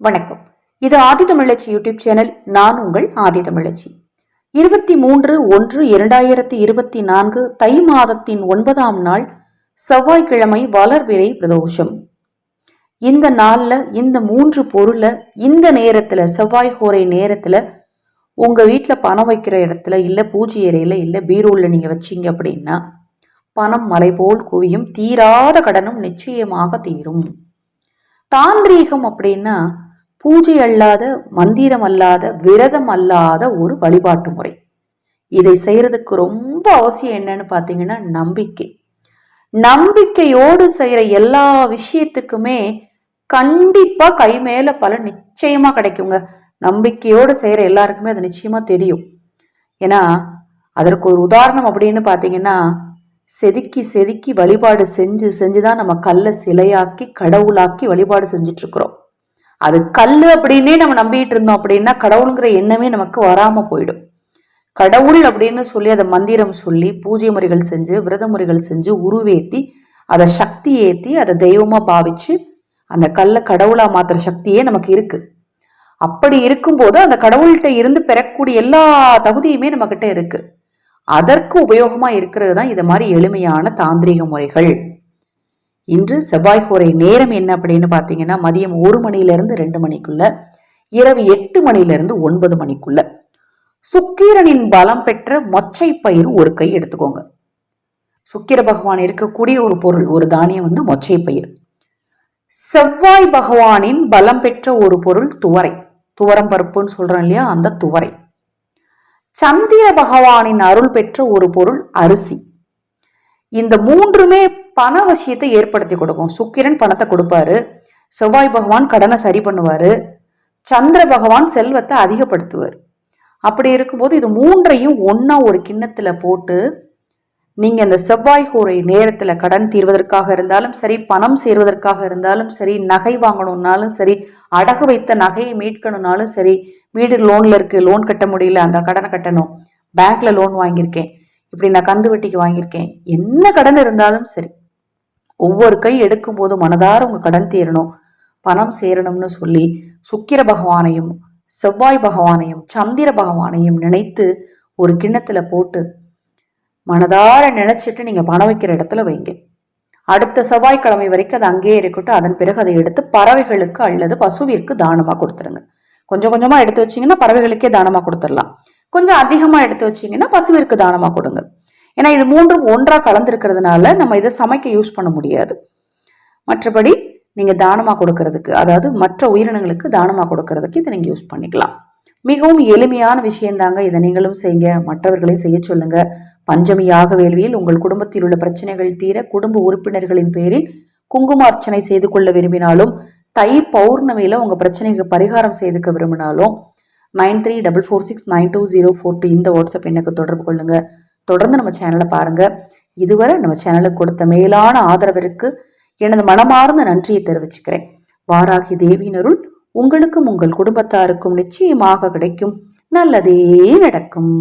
வணக்கம். இது ஆதி தமிழச்சி YouTube channel நான் உங்கள் ஆதி தமிழச்சி. இருபத்தி மூன்று ஒன்று இரண்டாயிரத்தி இருபத்தி நான்கு தை மாதத்தின் ஒன்பதாம் நாள் செவ்வாய்க்கிழமை வளர்பிறை பிரதோஷம். இந்த நாளில் இந்த மூன்று பொருளை இந்த நேரத்தில் செவ்வாய் கோரை நேரத்தில் உங்கள் வீட்டில் பணம் வைக்கிற இடத்துல இல்லை பூஜை அறையில் இல்லை பீரோவில் நீங்கள் வச்சிங்க அப்படின்னா பணம் மலை போல் குவியும் தீராத கடனும் நிச்சயமாக தீரும். தாந்திரீகம் அப்படின்னா பூஜை அல்லாத மந்திரம் அல்லாத விரதம் அல்லாத ஒரு வழிபாட்டு முறை. இதை செய்யறதுக்கு ரொம்ப அவசியம் என்னன்னு பார்த்தீங்கன்னா நம்பிக்கை. நம்பிக்கையோடு செய்யற எல்லா விஷயத்துக்குமே கண்டிப்பா கை மேல பலன் நிச்சயமா கிடைக்குங்க. நம்பிக்கையோடு செய்யற எல்லாருக்குமே அது நிச்சயமா தெரியும். ஏன்னா அதற்கு ஒரு உதாரணம் அப்படின்னு பார்த்தீங்கன்னா செதுக்கி செதுக்கி வழிபாடு செஞ்சு செஞ்சு தான் நம்ம கல்லை சிலையாக்கி கடவுளாக்கி வழிபாடு செஞ்சிட்ருக்குறோம் அது கல் அப்படின்னே நம்ம நம்பிட்டு இருந்தோம் அப்படின்னா கடவுளுங்கிற எண்ணமே நமக்கு வராம போயிடும். கடவுள் அப்படின்னு சொல்லி அதை மந்திரம் சொல்லி பூஜை முறைகள் செஞ்சு விரத முறைகள் செஞ்சு உருவேத்தி அதை சக்தி ஏற்றி அதை தெய்வமாக பாவிச்சு அந்த கல்லை கடவுளாக மாத்துற சக்தியே நமக்கு இருக்குது அப்படி இருக்கும்போது அந்த கடவுள்கிட்ட இருந்து பெறக்கூடிய எல்லா தகுதியுமே நம்மக்கிட்ட இருக்குது அதற்கு உபயோகமாக இருக்கிறது தான் இது மாதிரி எளிமையான தாந்திரிக முறைகள். இன்று செவ்வாய் கோரை நேரம் என்ன அப்படின்னு பார்த்தீங்கன்னா மதியம் ஒரு மணியிலிருந்து ரெண்டு மணிக்குள்ள இரவு எட்டு மணியிலிருந்து ஒன்பது மணிக்குள்ள. சுக்கிரனின் பலம் பெற்ற மொச்சை பயிர் ஒரு கை எடுத்துக்கோங்க. சுக்கிர பகவான் இருக்கக்கூடிய ஒரு பொருள் ஒரு தானியம் வந்து மொச்சை பயிர் செவ்வாய் பகவானின் பலம் பெற்ற ஒரு பொருள் துவரை. துவரம் பருப்புன்னு சொல்றோம் இல்லையா அந்த துவரை. சந்திர பகவானின் அருள் பெற்ற ஒரு பொருள் அரிசி. இந்த மூன்றுமே பண விஷயத்தை ஏற்படுத்தி கொடுக்கும். சுக்கிரன் பணத்தை கொடுப்பாரு. செவ்வாய் பகவான் கடனை சரி பண்ணுவாரு. சந்திர பகவான் செல்வத்தை அதிகப்படுத்துவார். அப்படி இருக்கும்போது இது மூன்றையும் ஒன்னா ஒரு கிண்ணத்துல போட்டு நீங்க இந்த செவ்வாய் கூரை நேரத்துல கடன் தீர்வதற்காக இருந்தாலும் சரி பணம் சேர்வதற்காக இருந்தாலும் சரி நகை வாங்கணும்னாலும் சரி அடகு வைத்த நகையை மீட்கணும்னாலும் சரி வீடு லோன்ல இருக்கு லோன் கட்ட முடியல அந்த கடனை கட்டணும். பேங்க்ல லோன் வாங்கியிருக்கேன். இப்படி நான் கந்து வட்டிக்கு வாங்கியிருக்கேன். என்ன கடன் இருந்தாலும் சரி. ஒவ்வொரு கை எடுக்கும் போது மனதார உங்க கடன் தீரணும் பணம் சேரணும்னு சொல்லி சுக்கிர பகவானையும் செவ்வாய் பகவானையும் சந்திர பகவானையும் நினைத்து ஒரு கிண்ணத்துல போட்டு மனதார நினைச்சிட்டு நீங்க பணம் வைக்கிற இடத்துல வைங்க. அடுத்த செவ்வாய்க்கிழமை வரைக்கும் அது அங்கேயே இருக்கட்டும். அதன் பிறகு அதை எடுத்து பறவைகளுக்கு அல்லது பசுவிற்கு தானமாக கொடுத்துருங்க. கொஞ்சம் கொஞ்சமாக எடுத்து வச்சீங்கன்னா பறவைகளுக்கே தானமாக கொடுத்துடலாம். கொஞ்சம் அதிகமாக எடுத்து வச்சீங்கன்னா பசுவிற்கு தானமாக கொடுங்க. ஏன்னா இது மூன்றும் ஒன்றாக கலந்துருக்கிறதுனால நம்ம இதை சமைக்க யூஸ் பண்ண முடியாது. மற்றபடி நீங்கள் தானமாக கொடுக்கறதுக்கு அதாவது மற்ற உயிரினங்களுக்கு தானமாக கொடுக்கறதுக்கு இதை நீங்கள் யூஸ் பண்ணிக்கலாம். மிகவும் எளிமையான விஷயந்தாங்க இதை நீங்களும் செய்யுங்க மற்றவர்களையும் செய்ய சொல்லுங்க. பஞ்சமி யாக வேள்வியில் உங்கள் குடும்பத்தில் உள்ள பிரச்சனைகள் தீர குடும்ப உறுப்பினர்களின் பேரில் குங்கும அர்ச்சனை செய்து கொள்ள விரும்பினாலும் தை பௌர்ணமியில உங்க பிரச்சனைக்கு பரிகாரம் செய்துக்க விரும்பினாலும் nine three double four six nine two zero four two இந்த வாட்ஸ்அப் எண்ணுக்கு தொடர்பு கொள்ளுங்க. தொடர்ந்து நம்ம சேனலை பாருங்க. இதுவரை நம்ம சேனலுக்கு கொடுத்த மேலான ஆதரவிற்கு எனது மனமார்ந்த நன்றியை தெரிவிச்சுக்கிறேன். வாராகி தேவியினருள் உங்களுக்கும் உங்கள் குடும்பத்தாருக்கும் நிச்சயமாக கிடைக்கும். நல்லதே நடக்கும்.